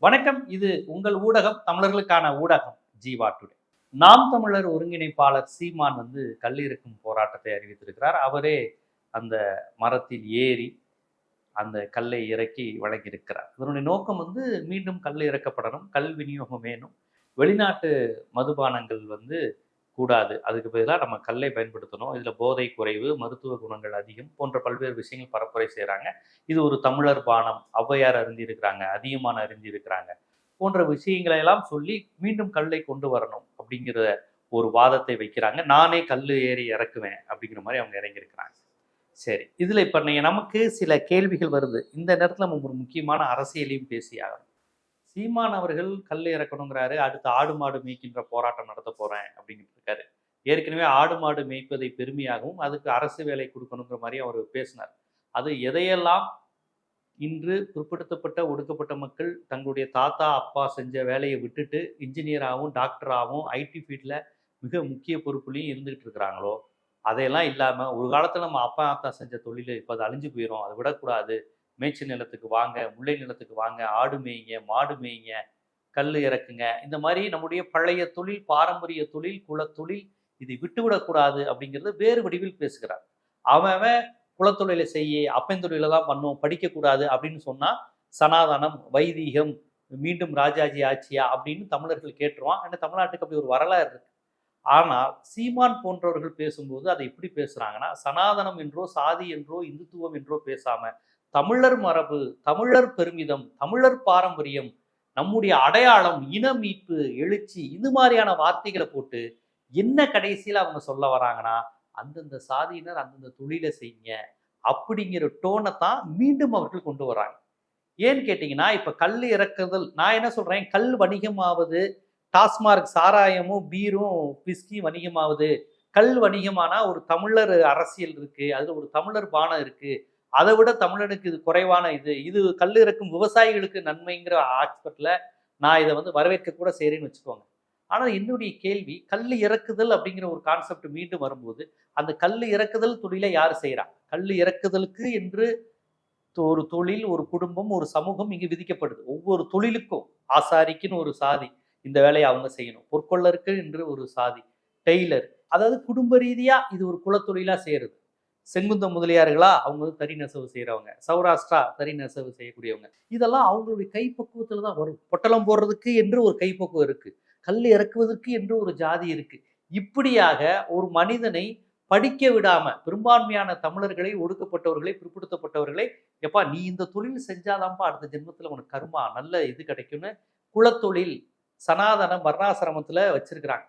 வணக்கம். இது உங்கள் ஊடகம் தமிழர்களுக்கான ஊடகம் ஜீவா டுடே. நாம் தமிழர் ஒருங்கிணைப்பாளர் சீமான் வந்து கல்லிருக்கும் போராட்டத்தை அறிவித்திருக்கிறார். அவரே அந்த மரத்தில் ஏறி அந்த கல்லை இறக்கி வழங்கியிருக்கிறார். இதனுடைய நோக்கம் வந்து மீண்டும் கல் இறக்கப்படணும் கல் விநியோகம் வேணும். வெளிநாட்டு மதுபானங்கள் வந்து கூடாது. அதுக்கு பதிலாக நம்ம கல்லை பயன்படுத்தணும். இதில் போதை குறைவு மருத்துவ குணங்கள் அதிகம் போன்ற பல்வேறு விஷயங்கள் பரப்புரை செய்கிறாங்க இது ஒரு தமிழர் பானம். ஔவையார் அறிஞ்சிருக்கிறாங்க அதிகமான அறிஞ்சிருக்கிறாங்க போன்ற விஷயங்களை எல்லாம் சொல்லி மீண்டும் கல்லை கொண்டு வரணும் அப்படிங்கிற ஒரு வாதத்தை வைக்கிறாங்க. நானே கல் ஏறி இறக்குவேன் அப்படிங்கிற மாதிரி அவங்க இறங்கியிருக்கிறாங்க. சரி இதில் இப்போ நீங்கள் நமக்கு சில கேள்விகள் வருது. இந்த நேரத்தில் நம்ம ஒரு முக்கியமான அரசியலையும் பேசியாகணும் சீமான் அவர்கள் கல் இறக்கணுங்கிறாரு அடுத்து ஆடு மாடு மேய்க்கின்ற போராட்டம் நடத்த போறேன் அப்படிங்கிட்டு இருக்காரு. ஏற்கனவே ஆடு மாடு மேய்ப்பதை பெருமையாகவும் அதுக்கு அரசு வேலை கொடுக்கணுங்கிற மாதிரி அவர் பேசினார். அது எதையெல்லாம் இன்று பிற்படுத்தப்பட்ட ஒடுக்கப்பட்ட மக்கள் தங்களுடைய தாத்தா அப்பா செஞ்ச வேலையை விட்டுட்டு இன்ஜினியராகவும் டாக்டராகவும் ஐடி ஃபீல்டில் மிக முக்கிய பொறுப்புலையும் இருந்துகிட்டு இருக்கிறாங்களோ அதையெல்லாம் இல்லாமல் ஒரு காலத்தில் நம்ம அப்பா அத்தா செஞ்ச தொழில் இப்போ அது அழிஞ்சு போயிடும் அதை விடக்கூடாது மேய்ச்சல் நிலத்துக்கு வாங்க முல்லை நிலத்துக்கு வாங்க ஆடு மேய்ங்க மாடு மேய்ங்க கல் இறக்குங்க. இந்த மாதிரி நம்முடைய பழைய தொழில் பாரம்பரிய தொழில் குலத்தொழில் இதை விட்டுவிடக்கூடாது அப்படிங்கிறது வேறு வடிவில் பேசுகிறார். அவன் அவன் குலத்தொழிலை செய்ய அப்பெந்தொழில தான் பண்ணும் படிக்கக்கூடாது அப்படின்னு சொன்னால் சனாதனம் வைதீகம் மீண்டும் ராஜாஜி ஆட்சியா அப்படின்னு தமிழர்கள் கேட்டுருவான். ஏன்னா தமிழ்நாட்டுக்கு அப்படி ஒரு வரலாறு இருக்கு. ஆனால் சீமான் போன்றவர்கள் பேசும்போது அதை எப்படி பேசுகிறாங்கன்னா சனாதனம் என்றோ சாதி என்றோ இந்துத்துவம் என்றோ பேசாமல் தமிழர் மரபு தமிழர் பெருமிதம் தமிழர் பாரம்பரியம் நம்முடைய அடையாளம் இன மீட்பு எழுச்சி இது மாதிரியான வார்த்தைகளை போட்டு என்ன கடைசியில் அவங்க சொல்ல வராங்கன்னா அந்தந்த சாதியினர் அந்தந்த தொழிலை செய்யுங்க அப்படிங்கிற டோனை தான் மீண்டும் அவர்கள் கொண்டு வராங்க. ஏன்னு கேட்டிங்கன்னா இப்போ கல் இறக்குதல் நான் என்ன சொல்கிறேன் கல் வணிகமாவது டாஸ்மார்க் சாராயமும் பீரும் பிஸ்கி வணிகமாவது கல் வணிகமானா ஒரு தமிழர் அரசியல் இருக்குது அதில் ஒரு தமிழர் பானம் இருக்குது அதை விட தமிழனுக்கு இது குறைவான இது. இது கல் இறக்கும் விவசாயிகளுக்கு நன்மைங்கிற ஆஸ்பெக்ட்ல நான் இதை வந்து வரவேற்க கூட செய்கிறேன்னு வச்சுக்கோங்க. ஆனால் என்னுடைய கேள்வி கல் இறக்குதல் அப்படிங்கிற ஒரு கான்செப்ட் மீண்டும் வரும்போது அந்த கல் இறக்குதல் தொழிலை யார் செய்கிறா கல் இறக்குதலுக்கு என்று ஒரு தொழில் ஒரு குடும்பம் ஒரு சமூகம் இங்கு விதிக்கப்படுது. ஒவ்வொரு தொழிலுக்கும் ஆசாரிக்குன்னு ஒரு சாதி இந்த வேலையை அவங்க செய்யணும். பொற்கொள்ளருக்கு என்று ஒரு சாதி. டெய்லர். அதாவது குடும்ப ரீதியாக இது ஒரு குலத்தொழிலாக செய்கிறது செங்குந்த முதலியார்களா? அவங்க வந்து தறி நெசவு செய்கிறவங்க சௌராஷ்டிரா தறி நெசவு செய்யக்கூடியவங்க. இதெல்லாம் அவங்களுடைய கைப்பக்குவத்தில் தான் வரும். பொட்டலம் போடுறதுக்கு என்று ஒரு கைப்பக்குவம் இருக்குது கல் இறக்குவதற்கு என்று ஒரு ஜாதி இருக்குது இப்படியாக ஒரு மனிதனை படிக்க விடாம பெரும்பான்மையான தமிழர்களை ஒடுக்கப்பட்டவர்களை பிற்படுத்தப்பட்டவர்களை எப்பா நீ இந்த தொழில் செஞ்சாதான்ப்பா அடுத்த ஜென்மத்தில் உனக்கு கருமா நல்ல இது கிடைக்கும்னு குலத்தொழில் சனாதன வர்ணாசிரமத்துல வச்சிருக்கிறாங்க.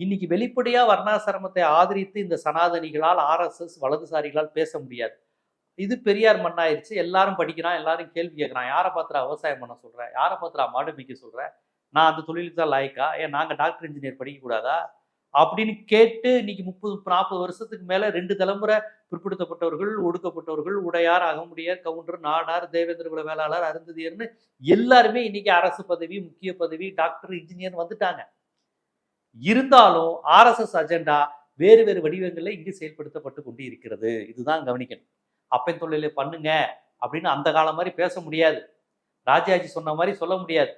இன்னைக்கு வெளிப்படையா வர்ணாசிரமத்தை ஆதரித்து இந்த சனாதனிகளால் ஆர்எஸ்எஸ் வலதுசாரிகளால் பேச முடியாது. இது பெரியார் மண்ணாயிருச்சு. எல்லாரும் படிக்கிறான் எல்லாரும் கேள்வி கேட்குறான். யாரை பார்த்துறா விவசாயம் பண்ண சொல்கிறேன் யாரை பார்த்துறா மாடு மிக்க சொல்கிறேன் நான் அந்த தொழிலுக்கு தான் லாய்க்கா. ஏன் நாங்க டாக்டர் இன்ஜினியர் படிக்க கூடாதா? அப்படின்னு கேட்டு இன்னைக்கு முப்பது நாற்பது வருஷத்துக்கு மேல ரெண்டு தலைமுறை பிற்படுத்தப்பட்டவர்கள் ஒடுக்கப்பட்டவர்கள் உடையார் அகமுடையார் கவுண்டர் நாடார் தேவேந்திர குல வேளாளர் அருந்ததியர்னு எல்லாருமே இன்னைக்கு அரசு பதவி முக்கிய பதவி டாக்டர் இன்ஜினியர் வந்துட்டாங்க. இருந்தாலும் ஆர்எஸ்எஸ் அஜெண்டா வேறு வேறு வடிவங்களில் இங்கு செயல்படுத்தப்பட்டு கொண்டு இருக்கிறது இதுதான் கவனிக்கணும். அப்பன் தொழிலை பண்ணுங்க அப்படின்னு அந்த காலம் மாதிரி பேச முடியாது. ராஜாஜி சொன்ன மாதிரி சொல்ல முடியாது.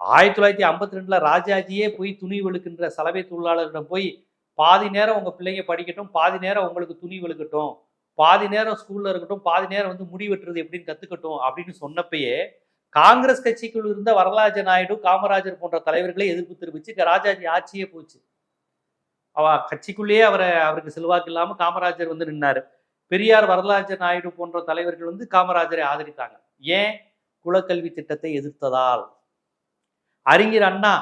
ஆயிரத்தி தொள்ளாயிரத்தி ஐம்பத்தி ரெண்டுல ராஜாஜியே போய் துணி வெளுக்கின்ற சலவை தொழிலாளர்களிடம் போய் பாதி நேரம் உங்க பிள்ளைங்க படிக்கட்டும் பாதி நேரம் உங்களுக்கு துணி வெளுக்கட்டும் பாதி நேரம் ஸ்கூல்ல இருக்கட்டும் பாதி நேரம் வந்து முடி வெட்டுறது எப்படின்னு கத்துக்கட்டும் அப்படின்னு சொன்னப்பயே காங்கிரஸ் கட்சிக்குள் இருந்த வரலாஜ நாயுடு காமராஜர் போன்ற தலைவர்களை எதிர்ப்பு தெரிவிச்சு ராஜாஜி ஆட்சியே போச்சு. அவ கட்சிக்குள்ளேயே அவரை அவருக்கு செல்வாக்கு இல்லாமல் காமராஜர் வந்து நின்னாரு. பெரியார் வரலாஜ நாயுடு போன்ற தலைவர்கள் வந்து காமராஜரை ஆதரித்தாங்க. ஏன்? குலக்கல்வி திட்டத்தை எதிர்த்ததால். அறிஞர் அண்ணா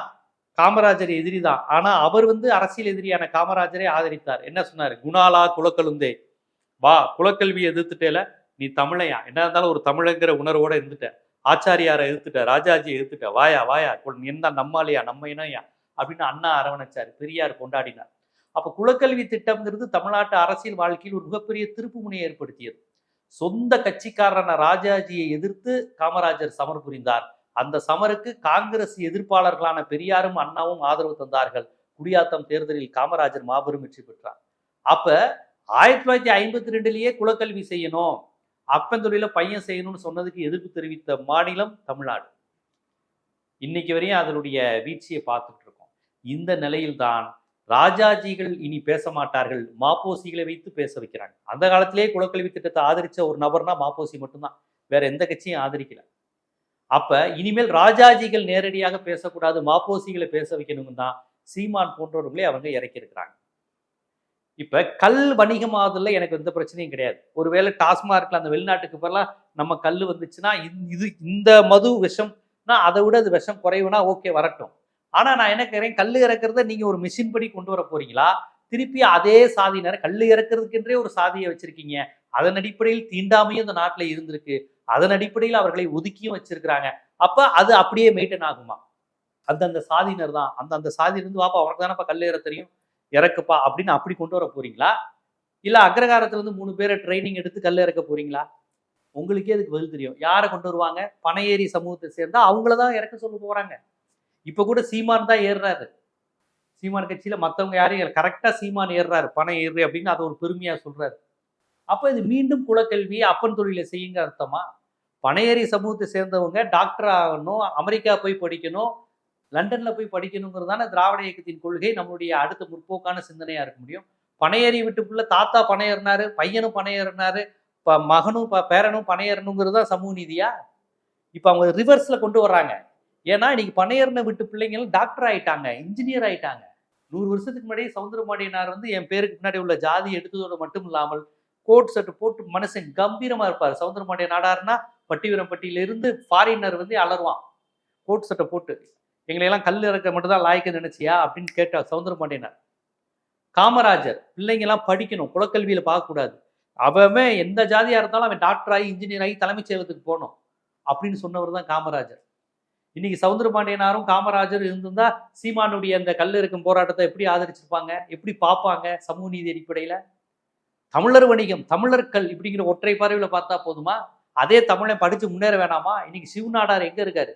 காமராஜர் எதிரி தான் ஆனா அவர் வந்து அரசியல் எதிரியான காமராஜரை ஆதரித்தார். என்ன சொன்னார்? குணாலா குலக்கலுந்தே. வா குலக்கல்வி எதிர்த்துட்டேல நீ தமிழையா? என்ன இருந்தாலும் ஒரு தமிழங்கிற உணர்வோட இருந்துட்ட. ஆச்சாரியாரை எதிர்த்துட்ட ராஜாஜி எதிர்த்துட்ட வாயா வாயா என்ன நம்மாலையா நம்ம இனையா அப்படின்னு அண்ணா அரவணைச்சார் பெரியார் கொண்டாடினார். அப்ப குலக்கல்வி திட்டம்ங்கிறது தமிழ்நாட்டு அரசியல் வாழ்க்கையில் ஒரு மிகப்பெரிய திருப்பு முனையை ஏற்படுத்தியது. சொந்த கட்சிக்காரரான ராஜாஜியை எதிர்த்து காமராஜர் சமர் புரிந்தார். அந்த சமருக்கு காங்கிரஸ் எதிர்ப்பாளர்களான பெரியாரும் அண்ணாவும் ஆதரவு தந்தார்கள். குடியாத்தம் தேர்தலில் காமராஜர் மாபெரும் வெற்றி பெற்றார். அப்ப ஆயிரத்தி தொள்ளாயிரத்தி ஐம்பத்தி ரெண்டுலயே குலக்கல்வி செய்யணும். அப்பந்தொழில பையன் செய்யணும்னு சொன்னதுக்கு எதிர்ப்பு தெரிவித்த மாநிலம் தமிழ்நாடு. இன்னைக்கு வரையும் அதனுடைய வீழ்ச்சியை பார்த்துட்டு இருக்கோம். இந்த நிலையில்தான் ராஜாஜிகள் இனி பேச மாட்டார்கள். மாப்போசிகளை வைத்து பேச வைக்கிறாங்க. அந்த காலத்திலேயே குலக்கல்வி திட்டத்தை ஆதரிச்ச ஒரு நபர்னா மாப்போசி மட்டும்தான். வேற எந்த கட்சியும் ஆதரிக்கல. அப்ப இனிமேல் ராஜாஜிகள் நேரடியாக பேசக்கூடாது மாப்போசிகளை பேச வைக்கணும்னு தான் சீமான் போன்றவர்களே அவங்க இறக்கி இருக்கிறாங்க இப்ப கல் வணிகமாவதில் எனக்கு எந்த பிரச்சனையும் கிடையாது. ஒருவேளை டாஸ்மார்க்ல அந்த வெளிநாட்டுக்கு போகலாம் நம்ம கல் வந்துச்சுன்னா இது- இது இந்த மது விஷம்னா அதை விட அது விஷம் குறைவுனா ஓகே வரட்டும். ஆனா நான் என்ன கேட்கிறேன் கல் இறக்குறத நீங்க ஒரு மிஷின் படி கொண்டு வர போறீங்களா? திருப்பி அதே சாதியினர் கல் இறக்குறதுக்கென்றே ஒரு சாதியை வச்சிருக்கீங்க. அதன் அடிப்படையில் தீண்டாமையும் இந்த நாட்டில் இருந்திருக்கு. அதன் அடிப்படையில் அவர்களை ஒதுக்கியும் வச்சிருக்கிறாங்க. அப்ப அது அப்படியே மெயின்டைன் ஆகுமா? அந்தந்த சாதியினர் தான். அந்தந்த சாதியிலிருந்து வாப்பா உனக்கு தானப்பா கல் ஏற தெரியும் இறக்குப்பா அப்படின்னு அப்படி கொண்டு வர போறீங்களா? இல்ல அக்ரகாரத்துல இருந்து மூணு பேரை ட்ரைனிங் எடுத்து கல் இறக்க போறீங்களா? உங்களுக்கே அதுக்கு பதில் தெரியும். யாரை கொண்டு வருவாங்க? பனையேறி சமூகத்தை சேர்ந்தா அவங்கள தான் இறக்க சொல்ல போறாங்க. இப்போ கூட சீமான் தான் ஏறுறாரு. சீமான் கட்சியில் மற்றவங்க யாரையும் கரெக்டாக சீமான் ஏறுறாரு. பணம் ஏறு அப்படின்னு அதை ஒரு பெருமையாக சொல்கிறாரு அப்போ இது மீண்டும் குலக்கல்வி அப்பன் தொழிலை செய்யுங்க அர்த்தமா? பனையேறி சமூகத்தை சேர்ந்தவங்க டாக்டர் ஆகணும் அமெரிக்கா போய் படிக்கணும் லண்டன்ல போய் படிக்கணுங்கிறதான திராவிட இயக்கத்தின் கொள்கை? நம்மளுடைய அடுத்த முற்போக்கான சிந்தனையா இருக்க முடியும். பனையேறி வீட்டுக்குள்ள தாத்தா பனையேறினாரு பையனும் பனையேறினாரு ப மகனும் ப- பேரனும் பனையேறணுங்கிறது தான் சமூக நீதியா? இப்போ அவங்க ரிவர்ஸ்ல கொண்டு வர்றாங்க. ஏன்னா இன்னைக்கு பனையேறின விட்டு பிள்ளைங்க டாக்டர் ஆயிட்டாங்க இன்ஜினியர் ஆயிட்டாங்க. நூறு வருஷத்துக்கு முன்னாடி சவுந்தரமாடியனார் வந்து என் பேருக்கு பின்னாடி உள்ள ஜாதி எடுத்ததோடு மட்டும் இல்லாமல் கோட் செட் போட்டு மனுஷன் கம்பீரமா இருப்பார். சவுந்தரமாடிய நாடாருன்னா பட்டிவிரம்பட்டியிலிருந்து ஃபாரினர் வந்து அலறுவான். கோட் சட்டை போட்டு. எங்களை எல்லாம் கல் இறக்க மட்டும் தான் லாய்க்கு நினைச்சியா அப்படின்னு கேட்டார் சவுந்தரபாண்டியனார் காமராஜர் பிள்ளைங்கெல்லாம் படிக்கணும் குலக்கல்வியில் பார்க்கக்கூடாது. அவன் எந்த ஜாதியாக இருந்தாலும் அவன் டாக்டர் ஆகி இன்ஜினியர் ஆகி தலைமைச் செயலகத்துக்கு போகணும் அப்படின்னு சொன்னவர் தான் காமராஜர். இன்னைக்கு சவுந்தரபாண்டியனாரும் காமராஜர் இருந்திருந்தா சீமானுடைய அந்த கல் இருக்கும் போராட்டத்தை எப்படி ஆதரிச்சிருப்பாங்க? எப்படி பார்ப்பாங்க சமூக நீதி அடிப்படையில்? தமிழர் வணிகம் தமிழர்கள் இப்படிங்கிற ஒற்றை பார்வையில் பார்த்தா போதுமா? அதே தமிழை படித்து முன்னேற வேணாமா? இன்னைக்கு சிவநாடார் எங்கே இருக்காரு?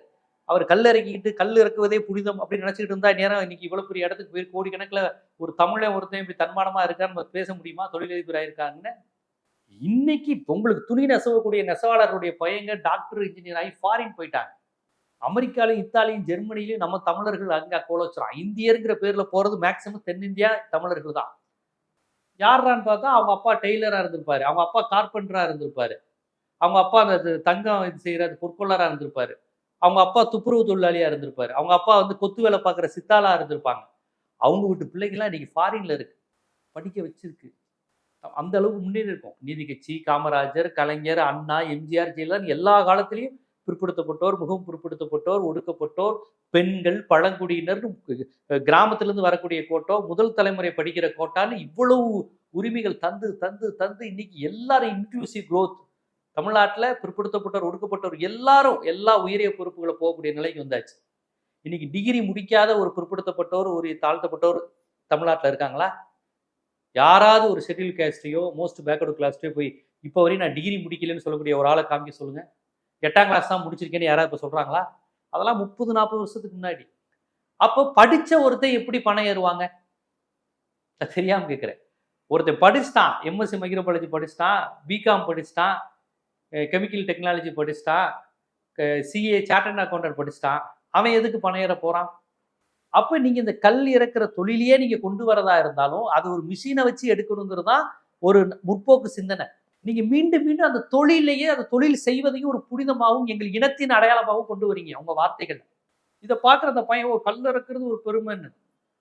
அவர் கல் இறக்கிக்கிட்டு கல் இறக்குவதே புனிதம் அப்படின்னு நினச்சிட்டு இருந்தா நேரம் இன்னைக்கு இவ்வளவு பெரிய இடத்துக்கு போய் கோடிக்கணக்கில் ஒரு தமிழன் ஒருத்தன் இப்படி தன்மானமா இருக்கான்னு நம்ம பேச முடியுமா? தொழிலதிபர் ஆயிருக்காங்கன்னு? இன்னைக்கு உங்களுக்கு துணி நெசவக்கூடிய நெசவாளர்களுடைய பையங்க டாக்டர் இன்ஜினியர் ஆகி ஃபாரின் போயிட்டாங்க. அமெரிக்காலையும் இத்தாலியும் ஜெர்மனிலையும் நம்ம தமிழர்கள் அங்கே கோலோச்சுறான் இந்தியருங்கிற பேரில் போகிறது மேக்சிமம் தென்னிந்தியா தமிழர்கள் தான். யாரான்னு பார்த்தா அவங்க அப்பா டெய்லராக இருந்திருப்பாரு. அவங்க அப்பா கார்பெண்டராக இருந்திருப்பாரு. அவங்க அப்பா அந்த தங்கம் இது செய்கிற பொற்கொள்ளராக இருந்திருப்பாரு. அவங்க அப்பா துப்புரவு தொழிலாளியாக இருந்திருப்பார். அவங்க அப்பா வந்து கொத்து வேலை பார்க்குற சித்தாளாக இருந்திருப்பாங்க. அவங்க வீட்டு பிள்ளைங்களாம் இன்றைக்கி ஃபாரினில் இருக்கு. படிக்க வச்சிருக்கு. அந்த அளவுக்கு முன்னேறி இருக்கும். நீதி கட்சி காமராஜர் கலைஞர் அண்ணா எம்ஜிஆர் ஜெயலலிதா எல்லா காலத்திலையும் பிற்படுத்தப்பட்டோர் முகம் பிற்படுத்தப்பட்டோர் ஒடுக்கப்பட்டோர் பெண்கள் பழங்குடியினர் கிராமத்திலிருந்து வரக்கூடிய கோட்டோ முதல் தலைமுறை படிக்கிற கோட்டான்னு இவ்வளவு உரிமைகள் தந்து தந்து தந்து இன்னைக்கு எல்லாரும் இன்க்ளூசிவ் குரோத் தமிழ்நாட்டில் பிற்படுத்தப்பட்டோர் ஒடுக்கப்பட்டோர் எல்லாரும் எல்லா உயரிய பொறுப்புகளை போகக்கூடிய நிலைக்கு வந்தாச்சு. இன்னைக்கு டிகிரி முடிக்காத ஒரு பிற்படுத்தப்பட்டோர் ஒரு தாழ்த்தப்பட்டோர் தமிழ்நாட்டில் இருக்காங்களா? யாராவது ஒரு செட்டில் கேஸ்டையோ மோஸ்ட் பேக்வர்டு கிளாஸ்டையோ போய் இப்போ வரையும் நான் டிகிரி முடிக்கலன்னு சொல்லக்கூடிய ஒரு ஆளை காமிக்க சொல்லுங்க. எட்டாம் கிளாஸ் தான் முடிச்சிருக்கேன்னு யாராவது இப்போ சொல்கிறாங்களா அதெல்லாம் முப்பது நாற்பது வருஷத்துக்கு முன்னாடி. அப்போ படித்த ஒருத்தன் எப்படி பணம் ஏறுவாங்க? நான் கேட்குறேன் ஒருத்தன் படிச்சுட்டான் எம்எஸ்சி மைக்ரோபாலஜி படிச்சுட்டான் பிகாம் படிச்சுட்டான் கெமிக்கல் டெக்னாலஜி படிச்சுட்டான் சிஏ சார்ட்டர்ட் அக்கௌண்டன்ட் படிச்சுட்டான் அவன் எதுக்கு பணம் போகிறான் அப்போ நீங்கள் இந்த கல் இறக்குற தொழிலையே நீங்கள் கொண்டு வரதா இருந்தாலும் அது ஒரு மிஷினை வச்சு எடுக்கணுங்கிறது தான் ஒரு முற்போக்கு சிந்தனை. நீங்கள் மீண்டும் மீண்டும் அந்த தொழிலையே அந்த தொழில் செய்வதையும் ஒரு புனிதமாகவும் எங்கள் இனத்தின் அடையாளமாகவும் கொண்டு வரீங்க உங்கள் வார்த்தைகள் இதை பார்க்குற அந்த பையன் ஒரு கல் இறக்குறது ஒரு பெருமைன்னு.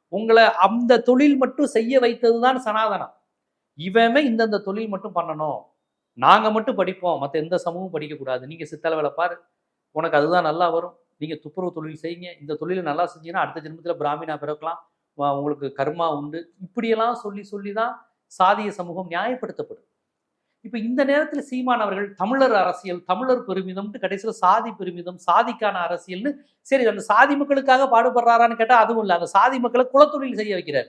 உங்களை அந்த தொழில் மட்டும் செய்ய வைத்தது தான் சனாதனம். இவன் இந்தந்த தொழில் மட்டும் பண்ணணும். நாங்கள் மட்டும் படிப்போம் மற்ற எந்த சமூகமும் படிக்கக்கூடாது நீங்கள் சித்தலை வேலை பாரு உனக்கு அதுதான் நல்லா வரும். நீங்கள் துப்புரவு தொழில் செய்யுங்க. இந்த தொழிலை நல்லா செஞ்சீங்கன்னா அடுத்த ஜென்மத்தில் பிராமினா பிறக்கலாம். வா- உங்களுக்கு கர்மா உண்டு. இப்படியெல்லாம் சொல்லி சொல்லி தான் சாதிய சமூகம் நியாயப்படுத்தப்படும். இப்போ இந்த நேரத்தில் சீமான் அவர்கள் தமிழர் அரசியல் தமிழர் பெருமிதம்ட்டு கடைசியில் சாதி பெருமிதம் சாதிக்கான அரசியல்னு சரி அந்த சாதி மக்களுக்காக பாடுபடுறாரான்னு கேட்டால் அதுவும் இல்லை. அந்த சாதி மக்களை குலத்தொழில் செய்ய வைக்கிறார்.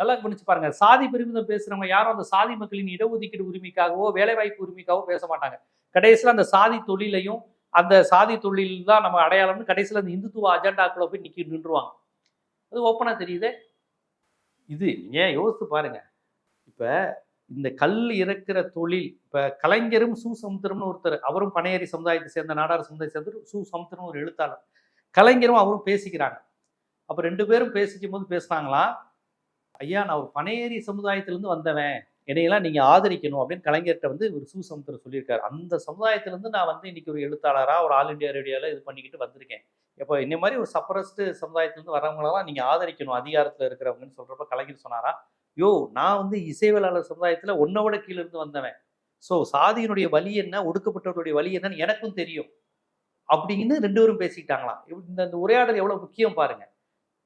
நல்லா கவனிச்சு பாருங்க. சாதி பெருமிதம் பேசுறவங்க யாரும் அந்த சாதி மக்களின் இடஒதுக்கீடு உரிமைக்காகவோ வேலைவாய்ப்பு உரிமைக்காகவோ பேச மாட்டாங்க. கடைசியில் அந்த சாதி தொழிலையும் அந்த சாதி தொழில் தான் நம்ம அடையாளம்னு கடைசியில் அந்த இந்துத்துவ அஜெண்டாக்குள்ள போய் நிற்கி நின்றுவாங்க அது ஓப்பனாக தெரியுது? இது ஏன் யோசித்து பாருங்க. இப்போ இந்த கல் இறக்குற தொழில் இப்போ கலைஞரும் சு சமுத்திரம்னு ஒருத்தர் அவரும் பனையேறி சமுதாயத்தை சேர்ந்த நாடார் சமுதாயத்தை சேர்ந்த சு சமுத்திரம் ஒரு எழுத்தாளர். கலைஞரும் அவரும் பேசிக்கிறாங்க. அப்போ ரெண்டு பேரும் பேசிக்கும் போது பேசுனாங்களாம் ஐயா நான் ஒரு பனையேறி சமுதாயத்திலேருந்து வந்தவன். என்னையெல்லாம் நீங்கள் ஆதரிக்கணும் அப்படின்னு கலைஞர்கிட்ட வந்து ஒரு சூசமுத்திரம் சொல்லியிருக்காரு. அந்த சமுதாயத்திலேருந்து நான் வந்து இன்னைக்கு ஒரு எழுத்தாளராக ஒரு ஆல் இந்தியா ரேடியோவில் இது பண்ணிக்கிட்டு வந்திருக்கேன். இப்போ இந்த மாதிரி ஒரு சப்பரஸ்ட் சமுதாயத்திலேருந்து வரவங்களெல்லாம் நீங்கள் ஆதரிக்கணும் அதிகாரத்தில் இருக்கிறவங்கன்னு சொல்கிறப்ப கலைஞர் சொன்னாரா? யோ நான் வந்து இசைவலாளர் சமுதாயத்தில் ஒன்னோட கீழ இருந்து வந்தவன். ஸோ சாதியினுடைய வழி என்ன ஒடுக்கப்பட்டவருடைய வழி என்னன்னு எனக்கும் தெரியும். அப்படின்னு ரெண்டு பேரும் பேசிக்கிட்டாங்களாம். இந்த உரையாடல் எவ்வளோ முக்கியம் பாருங்க.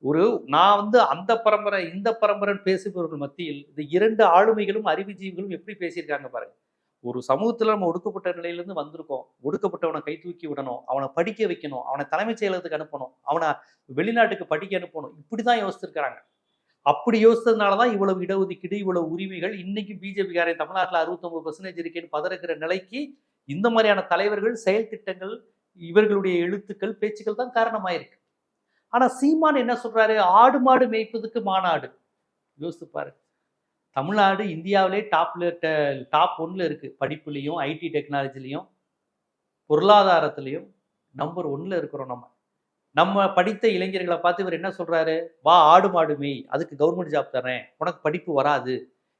ஒரு நான் வந்து அந்த பரம்பரை இந்த பரம்பரைன்னு பேசுபவர்கள் மத்தியில் இந்த இரண்டு ஆளுமைகளும் அறிவுஜீவிகளும் எப்படி பேசியிருக்காங்க பாருங்க. ஒரு சமூகத்தில் நம்ம ஒடுக்கப்பட்ட நிலையிலேருந்து வந்திருக்கோம். ஒடுக்கப்பட்டவனை கை தூக்கி விடணும். அவனை படிக்க வைக்கணும். அவனை தலைமைச் செயலகத்துக்கு அனுப்பணும். அவனை வெளிநாட்டுக்கு படிக்க அனுப்பணும். இப்படி தான் யோசிச்சிருக்கிறாங்க. அப்படி யோசித்ததுனால தான் இவ்வளவு இடஒதுக்கீடு இவ்வளவு உரிமைகள் இன்னைக்கு பிஜேபிக்காரன் தமிழ்நாட்டில் அறுபத்தொம்பது பர்சன்டேஜ் இருக்கேன்னு பதறுக்கிற நிலைக்கு இந்த மாதிரியான தலைவர்கள் செயல் திட்டங்கள் இவர்களுடைய எழுத்துக்கள் பேச்சுக்கள் தான் காரணமாயிருக்கு. ஆனா சீமான் என்ன சொல்றாரு? ஆடு மாடு மேய்ப்பதுக்கு மாநாடு யோசித்து பாரு. தமிழ்நாடு இந்தியாவிலே டாப்ல டாப் ஒன்ல இருக்கு. படிப்புலையும் ஐடி டெக்னாலஜிலையும் பொருளாதாரத்திலையும் நம்பர் ஒன்ல இருக்கிறோம் நம்ம. நம்ம படித்த இளைஞர்களை பார்த்து இவர் என்ன சொல்றாரு? வா ஆடு மாடு மேய். அதுக்கு கவர்மெண்ட் ஜாப் தரேன் உனக்கு படிப்பு வராது.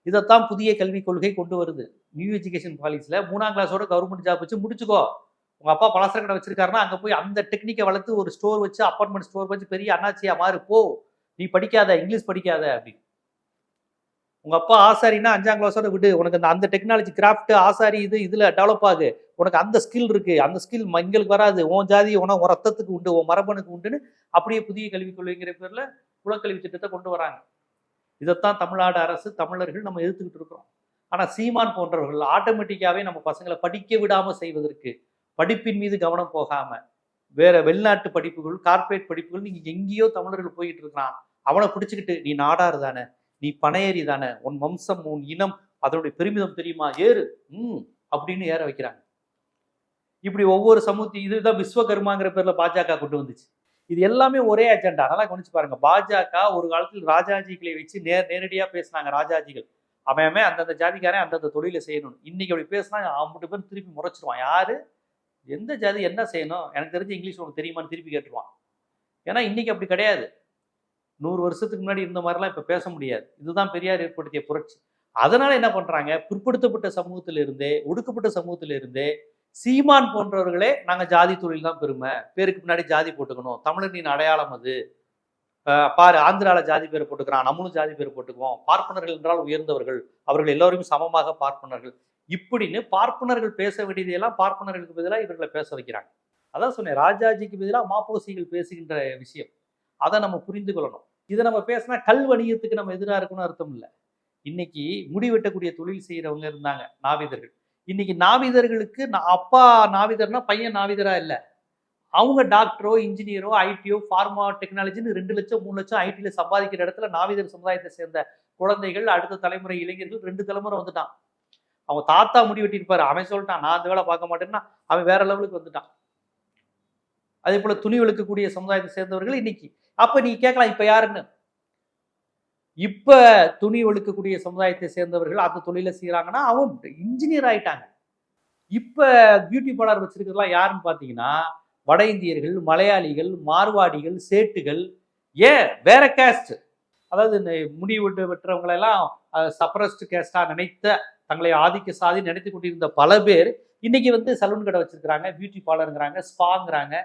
இதைத்தான் புதிய கல்விக் கொள்கை கொண்டு வருது. நியூ எஜுகேஷன் பாலிசியில் மூணாம் கிளாஸோட கவர்மெண்ட் ஜாப் வச்சு முடிச்சுக்கோ. உங்க அப்பா பலசர கடை வச்சிருக்காருன்னா அங்க போய் அந்த டெக்னிக்கை வளர்த்து ஒரு ஸ்டோர் வச்சு அப்பார்ட்மெண்ட் ஸ்டோர் வச்சு பெரிய அண்ணாச்சியா மாறு. போ நீ படிக்காத இங்கிலீஷ் படிக்காத அப்படின்னு. உங்க அப்பா ஆசாரின்னா அஞ்சாம் கிளாஸோட விடு. உனக்கு அந்த அந்த டெக்னாலஜி கிராஃப்ட் ஆசாரி இது இதுல டெவலப் ஆகு. உனக்கு அந்த ஸ்கில் இருக்கு. அந்த ஸ்கில் எங்களுக்கு வராது. உன் ஜாதி உன உன் ரத்தத்துக்கு உண்டு உன் மரபணுக்கு உண்டுன்னு அப்படியே புதிய கல்விக் கொள்கைங்கிற பேர்ல குலக்கல்வி திட்டத்தை கொண்டு வராங்க. இதைத்தான் தமிழ்நாடு அரசு தமிழர்கள் நம்ம எதிர்த்துக்கிட்டு இருக்கிறோம். ஆனால் சீமான் போன்றவர்கள் ஆட்டோமேட்டிக்காகவே நம்ம பசங்களை படிக்க விடாமல் செய்வதற்கு படிப்பின் மீது கவனம் போகாம வேற வெளிநாட்டு படிப்புகள் கார்ப்பரேட் படிப்புகள் நீங்க எங்கேயோ தமிழர்கள் போயிட்டு இருக்கிறான். அவனை பிடிச்சிக்கிட்டு நீ நாடாறு தானே நீ பனையேறி தானே உன் வம்சம் உன் இனம் அதனுடைய பெருமிதம் தெரியுமா? ஏறு ம் அப்படின்னு ஏற வைக்கிறாங்க. இப்படி ஒவ்வொரு சமூகத்தி இதுதான் விஸ்வகர்மாங்கிற பேர்ல பாஜக கொண்டு வந்துச்சு. இது எல்லாமே ஒரே அஜெண்டா நல்லா கவனிச்சு பாருங்க. பாஜக ஒரு காலத்தில் ராஜாஜிகளை வச்சு நேர் நேரடியா பேசினாங்க ராஜாஜிகள். அவன் அவன் அந்தந்த ஜாதிக்காரன் அந்தந்த தொழிலை செய்யணும். இன்னைக்கு அப்படி பேசினா அவன் பேர் திருப்பி முறைச்சிருவான். யாரு? எந்த ஜாதி என்ன செய்யணும்? எனக்கு தெரிஞ்சு இங்கிலீஷ் உனக்கு தெரியுமான்னு திருப்பி கேட்டுருவான். ஏன்னா இன்னைக்கு அப்படி கிடையாது. நூறு வருஷத்துக்கு முன்னாடி இருந்த மாதிரிலாம் இப்போ பேச முடியாது. இதுதான் பெரியார் ஏற்படுத்திய புரட்சி. அதனால என்ன பண்றாங்க? பிற்படுத்தப்பட்ட சமூகத்திலிருந்தே ஒடுக்கப்பட்ட சமூகத்திலிருந்தே சீமான் போன்றவர்களே நாங்க ஜாதி தொழில் தான் பெருமை. பேருக்கு முன்னாடி ஜாதி போட்டுக்கணும். தமிழனின் அடையாளம் அது. அஹ் பாரு ஆந்திரால ஜாதி பேர் போட்டுக்கிறான். நம்மளும் ஜாதி பேர் போட்டுக்குவோம். பார்ப்பனர்கள் என்றால் உயர்ந்தவர்கள். அவர்கள் எல்லோரும் சமமாக பார்ப்பனர்கள். இப்படின்னு பார்ப்பனர்கள் பேச வேண்டியதையெல்லாம் பார்ப்பனர்களுக்கு பதிலாக இவர்களை பேச வைக்கிறாங்க. அதான் சொன்னேன் ராஜாஜிக்கு பதிலாக மாப்போசிகள் பேசுகின்ற விஷயம். அதை நம்ம புரிந்து கொள்ளணும். இதை நம்ம பேசினா கல் வணிகத்துக்கு நம்ம எதிராக இருக்கணும்னு அர்த்தம் இல்லை. இன்னைக்கு முடி வெட்டக்கூடிய தொழில் செய்கிறவங்க இருந்தாங்க நாவிதர்கள். இன்னைக்கு நாவிதர்களுக்கு நான் அப்பா நாவிதர்னா பையன் நாவிதரா இல்லை. அவங்க டாக்டரோ இன்ஜினியரோ ஐடியோ ஃபார்மா டெக்னாலஜின்னு ரெண்டு லட்சம் மூணு லட்சம் ஐடியில் சம்பாதிக்கிற இடத்துல நாவிதர் சமுதாயத்தை சேர்ந்த குழந்தைகள் அடுத்த தலைமுறை இளைஞர்கள் ரெண்டு தலைமுறை வந்துட்டான். அவன் தாத்தா முடி வெட்டியிருப்பாரு. அவன் சொல்லிட்டான் நான் அந்த வேலை பார்க்க மாட்டேன்னா அவன் வேற லெவலுக்கு வந்துட்டான். அதே போல துணி விழுக்கக்கூடிய சமுதாயத்தை சேர்ந்தவர்கள் இன்னைக்கு. அப்ப நீ கேட்கலாம் இப்ப யாருன்னு? இப்ப துணி ஒழுக்கக்கூடிய சமுதாயத்தை சேர்ந்தவர்கள் அந்த தொழிலை செய்யறாங்கன்னா அவன் இன்ஜினியர் ஆயிட்டாங்க. இப்ப பியூட்டி பார்லர் வச்சிருக்கிறதுலாம் யாருன்னு பாத்தீங்கன்னா வட இந்தியர்கள் மலையாளிகள் மார்வாடிகள் சேட்டுகள் ஏன்? வேற கேஸ்ட் அதாவது முடி வெட்டு வெட்டுறவங்களெல்லாம் சப்ரஸ்ட் கேஸ்டா நினைத்த தங்களை ஆதிக்க சாதி நினைத்து கொண்டிருந்த பல பேர் இன்னைக்கு வந்து சலூன் கடை வச்சிருக்கிறாங்க பியூட்டி பார்லருங்கிறாங்க ஸ்பாங்கிறாங்க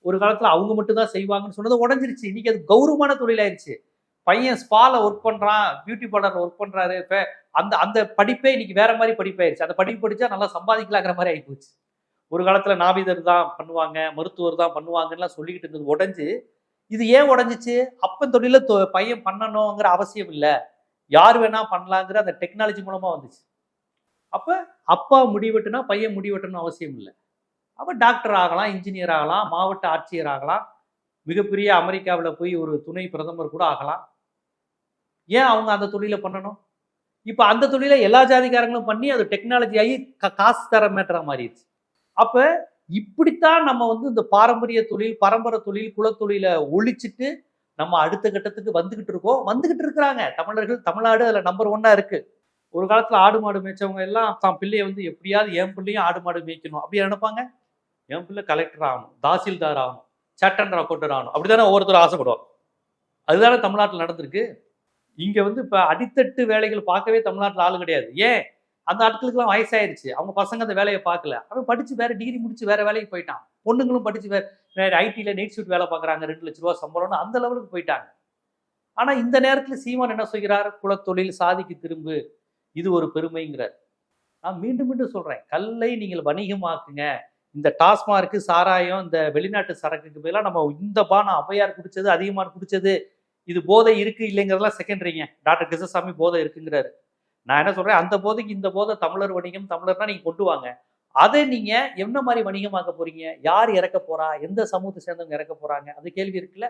ஒரு காலத்தில் அவங்க மட்டும் தான் செய்வாங்கன்னு சொன்னது உடஞ்சிருச்சு. இன்னைக்கு அது கௌரவமான தொழிலாயிருச்சு. பையன் ஸ்பால ஒர்க் பண்றான் பியூட்டி பார்லர்ல ஒர்க் பண்றாரு. இப்ப அந்த அந்த படிப்பே இன்னைக்கு வேற மாதிரி படிப்பாயிருச்சு. அந்த படிப்பு படிச்சா நல்லா சம்பாதிக்கலாங்கிற மாதிரி ஆகிப்போச்சு ஒரு காலத்துல நாவிதர் தான் பண்ணுவாங்க மருத்துவர் தான் பண்ணுவாங்கலாம் சொல்லிக்கிட்டு இருந்தது உடஞ்சு இது ஏன் உடஞ்சிச்சு? அப்பன் தொழில தொ- பையன் பண்ணணுங்கிற அவசியம் இல்லை. யார் வேணா பண்ணலாங்கிற அந்த டெக்னாலஜி மூலமா வந்துச்சு. அப்போ அப்பா முடிவெட்டுனா பையன் முடிவெட்டணும் அவசியம் இல்லை. அப்போ டாக்டர் ஆகலாம் இன்ஜினியர் ஆகலாம் மாவட்ட ஆட்சியர் ஆகலாம். மிகப்பெரிய அமெரிக்காவில் போய் ஒரு துணை பிரதமர் கூட ஆகலாம். ஏன் அவங்க அந்த தொழிலை பண்ணணும்? இப்போ அந்த தொழிலை எல்லா ஜாதிக்காரங்களும் பண்ணி அது டெக்னாலஜி ஆகி க காசு தர மேட்டரா மாறிடுச்சு. அப்போ இப்படித்தான் நம்ம வந்து இந்த பாரம்பரிய தொழில் பரம்பரை தொழில் குலத்தொழிலை ஒழிச்சிட்டு நம்ம அடுத்த கட்டத்துக்கு வந்துகிட்டு இருக்கோம். வந்துகிட்டு இருக்கிறாங்க. தமிழர்கள் தமிழ்நாடு அதில் நம்பர் ஒன்னாக இருக்குது ஒரு காலத்துல ஆடு மாடு மேய்ச்சவங்க எல்லாம் தான் பிள்ளைய வந்து எப்படியாவது என் பிள்ளையும் ஆடு மாடு மேய்க்கணும். அப்படி நினைப்பாங்க? என் பிள்ளை கலெக்டர் ஆகணும் தாசில்தார் ஆகணும் சட்டன் அக்கௌண்டர் ஆகணும். அப்படிதானே ஒவ்வொருத்தரும் ஆசைப்படுவோம் அதுதானே தமிழ்நாட்டில் நடந்திருக்கு. இங்க வந்து இப்ப அடித்தட்டு வேலைகள் பார்க்கவே தமிழ்நாட்டில் ஆளு கிடையாது. ஏன்? அந்த ஆட்களுக்கெல்லாம் வயசாயிருச்சு. அவங்க பசங்க அந்த வேலையை பார்க்கல. அவன் படிச்சு வேற டிகிரி முடிச்சு வேற வேலைக்கு போயிட்டான். பொண்ணுங்களும் படிச்சு வேற வேறு ஐடியில் நைட் ஷூட் வேலை பார்க்குறாங்க. ரெண்டு லட்ச ரூபா சம்பளம்னு அந்த லெவலுக்கு போயிட்டாங்க. ஆனா இந்த நேரத்தில் சீமான் என்ன சொல்கிறார்? குலத்தொழில் சாதிக்கு திரும்பு. இது ஒரு பெருமைங்கிறார். நான் மீண்டும் மீண்டும் சொல்கிறேன் கல்லை நீங்கள் வணிகமாக்குங்க. இந்த டாஸ்மார்க்கு சாராயம் இந்த வெளிநாட்டு சரக்குக்கு பதிலாக நம்ம இந்த பானம் அவையார் குடிச்சது அதிகமான குடிச்சது இது போதை இருக்கு இல்லைங்கிறதெல்லாம் செகண்டரிங்க டாக்டர் கிருஷ்ணசாமி போதை இருக்குங்கிறாரு. நான் என்ன சொல்கிறேன் அந்த போதைக்கு இந்த போதை தமிழர் வணிகம் தமிழர்னா நீங்கள் கொண்டு வாங்க. அதை நீங்கள் என்ன மாதிரி வணிகமாக்க போறீங்க? யார் இறக்க போறா? எந்த சமூகத்தை சேர்ந்தவங்க இறக்க போறாங்க? அது கேள்வி இருக்குல்ல?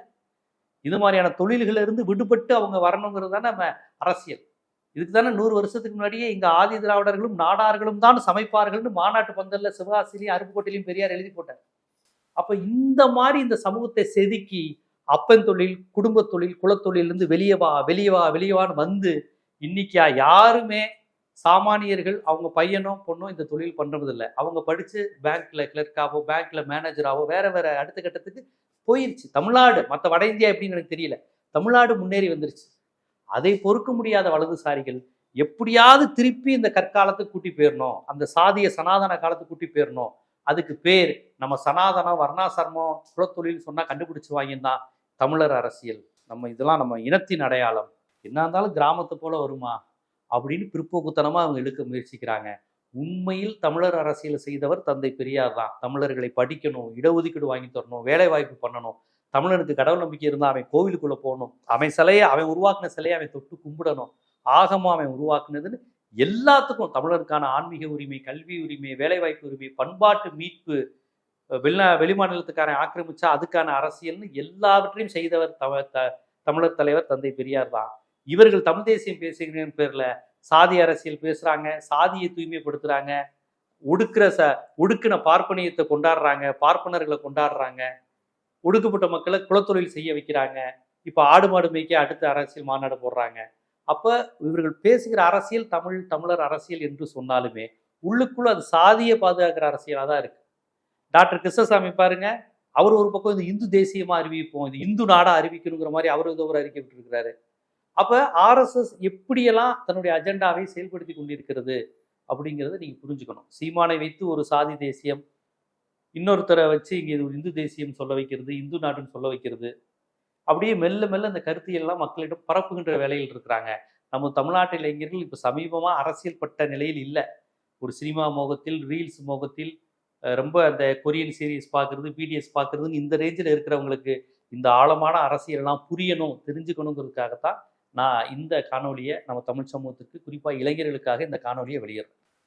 இது மாதிரியான தொழில்கள் இருந்து விடுபட்டு அவங்க வரணுங்கிறது தானே நம்ம அரசியல். இதுக்கு தானே நூறு வருஷத்துக்கு முன்னாடியே இங்கே ஆதி திராவிடர்களும் நாடார்களும் தான் சமைப்பார்கள்னு மாநாட்டு பந்தல்ல சிவகாசிலையும் அருப்புக்கோட்டையிலையும் பெரியார் எழுதி போட்டார். அப்போ இந்த மாதிரி இந்த சமூகத்தை செதுக்கி அப்பன் தொழில் குடும்ப தொழில் குலத்தொழிலிருந்து வெளியே வா வெளியே வா வெளியே வான்னு வந்து இன்னைக்கா யாருமே சாமானியர்கள் அவங்க பையனோ பொண்ணோ இந்த தொழில் பண்ணுறதில்ல அவங்க படித்து பேங்க்ல கிளர்க்காவோ பேங்க்ல மேனேஜராகவோ வேற வேற அடுத்த கட்டத்துக்கு போயிருச்சு. தமிழ்நாடு மற்ற வட இந்தியா எப்படின்னு எனக்கு தெரியல. தமிழ்நாடு முன்னேறி வந்துருச்சு. அதை பொறுக்க முடியாத வலதுசாரிகள் எப்படியாவது திருப்பி இந்த கற்காலத்துக்கு கூட்டி போயிடணும் அந்த சாதிய சனாதன காலத்துக்கு கூட்டி போயிடணும் அதுக்கு பேர் நம்ம சனாதனம் வர்ணாசர்மம் குலத்தொழில் சொன்னால் கண்டுபிடிச்சு வாங்கியிருந்தான் தமிழர் அரசியல். நம்ம இதெல்லாம் நம்ம இனத்தின் அடையாளம். என்ன இருந்தாலும் கிராமத்தை போல வருமா? அப்படின்னு பிற்போக்குத்தனமா அவங்க இழுக்க முயற்சிக்கிறாங்க. உண்மையில் தமிழர் அரசியல் செய்தவர் தந்தை பெரியார் தான். தமிழர்களை படிக்கணும் இடஒதுக்கீடு வாங்கி தரணும் வேலை வாய்ப்பு பண்ணணும். தமிழனுக்கு கடவுள் நம்பிக்கை இருந்தால் அவன் கோவிலுக்குள்ளே போகணும். அவன் சிலையை அவன் உருவாக்குன சிலையை அவன் தொட்டு கும்பிடணும். ஆகமாக அவன் உருவாக்குனதுன்னு எல்லாத்துக்கும் தமிழருக்கான ஆன்மீக உரிமை கல்வி உரிமை வேலைவாய்ப்பு உரிமை பண்பாட்டு மீட்பு வெளிநா வெளிமாநிலத்துக்காரன் ஆக்கிரமிச்சா அதுக்கான அரசியல்னு எல்லாவற்றையும் செய்தவர் தம த தமிழர் தலைவர் தந்தை பெரியார் தான். இவர்கள் தமிழ் தேசியம் பேசுகிறேன் பேரில் சாதி அரசியல் பேசுகிறாங்க சாதியை தூய்மைப்படுத்துகிறாங்க ஒடுக்கிற ச ஒடுக்கின பார்ப்பனியத்தை கொண்டாடுறாங்க பார்ப்பனர்களை கொண்டாடுறாங்க. ஒடுக்கப்பட்ட மக்களை குலத்தொழில் செய்ய வைக்கிறாங்க. இப்போ ஆடு மாடு மேய்க்க அடுத்த அரசியல் மாநாடு போடுறாங்க. அப்ப இவர்கள் பேசுகிற அரசியல் தமிழ் தமிழர் அரசியல் என்று சொன்னாலுமே உள்ளுக்குள்ள அது சாதியை பாதுகாக்கிற அரசியலாக தான் இருக்கு. டாக்டர் கிருஷ்ணசாமி பாருங்க அவர் ஒரு பக்கம் இந்த இந்து தேசியமா அறிவிப்போம் இது இந்து நாடா அறிவிக்கணுங்கிற மாதிரி அவர் இது ஒரு அறிக்கை விட்டுருக்கிறாரு. அப்ப ஆர்எஸ்எஸ் எப்படியெல்லாம் தன்னுடைய அஜெண்டாவை செயல்படுத்தி கொண்டிருக்கிறது அப்படிங்கிறத நீங்க புரிஞ்சுக்கணும். சீமானை வைத்து ஒரு சாதி தேசியம் இன்னொருத்தரை வச்சு இங்கே இது ஒரு இந்து தேசியம் சொல்ல வைக்கிறது இந்து நாடுன்னு சொல்ல வைக்கிறது. அப்படியே மெல்ல மெல்ல அந்த கருத்தியெல்லாம் மக்களிடம் பரப்புகின்ற வேலையில் இருக்கிறாங்க. நம்ம தமிழ்நாட்டு இளைஞர்கள் இப்போ சமீபமாக அரசியல் பட்ட நிலையில் இல்லை. ஒரு சினிமா மோகத்தில் ரீல்ஸ் மோகத்தில் ரொம்ப அந்த கொரியன் சீரியஸ் பார்க்கறது பிடிஎஸ் பார்க்கறதுன்னு இந்த ரேஞ்சில் இருக்கிறவங்களுக்கு இந்த ஆழமான அரசியல்லாம் புரியணும் தெரிஞ்சுக்கணுங்கிறதுக்காகத்தான் நான் இந்த காணொலியை நம்ம தமிழ் சமூகத்துக்கு குறிப்பாக இளைஞர்களுக்காக இந்த காணொலியை வெளியிடுறேன்.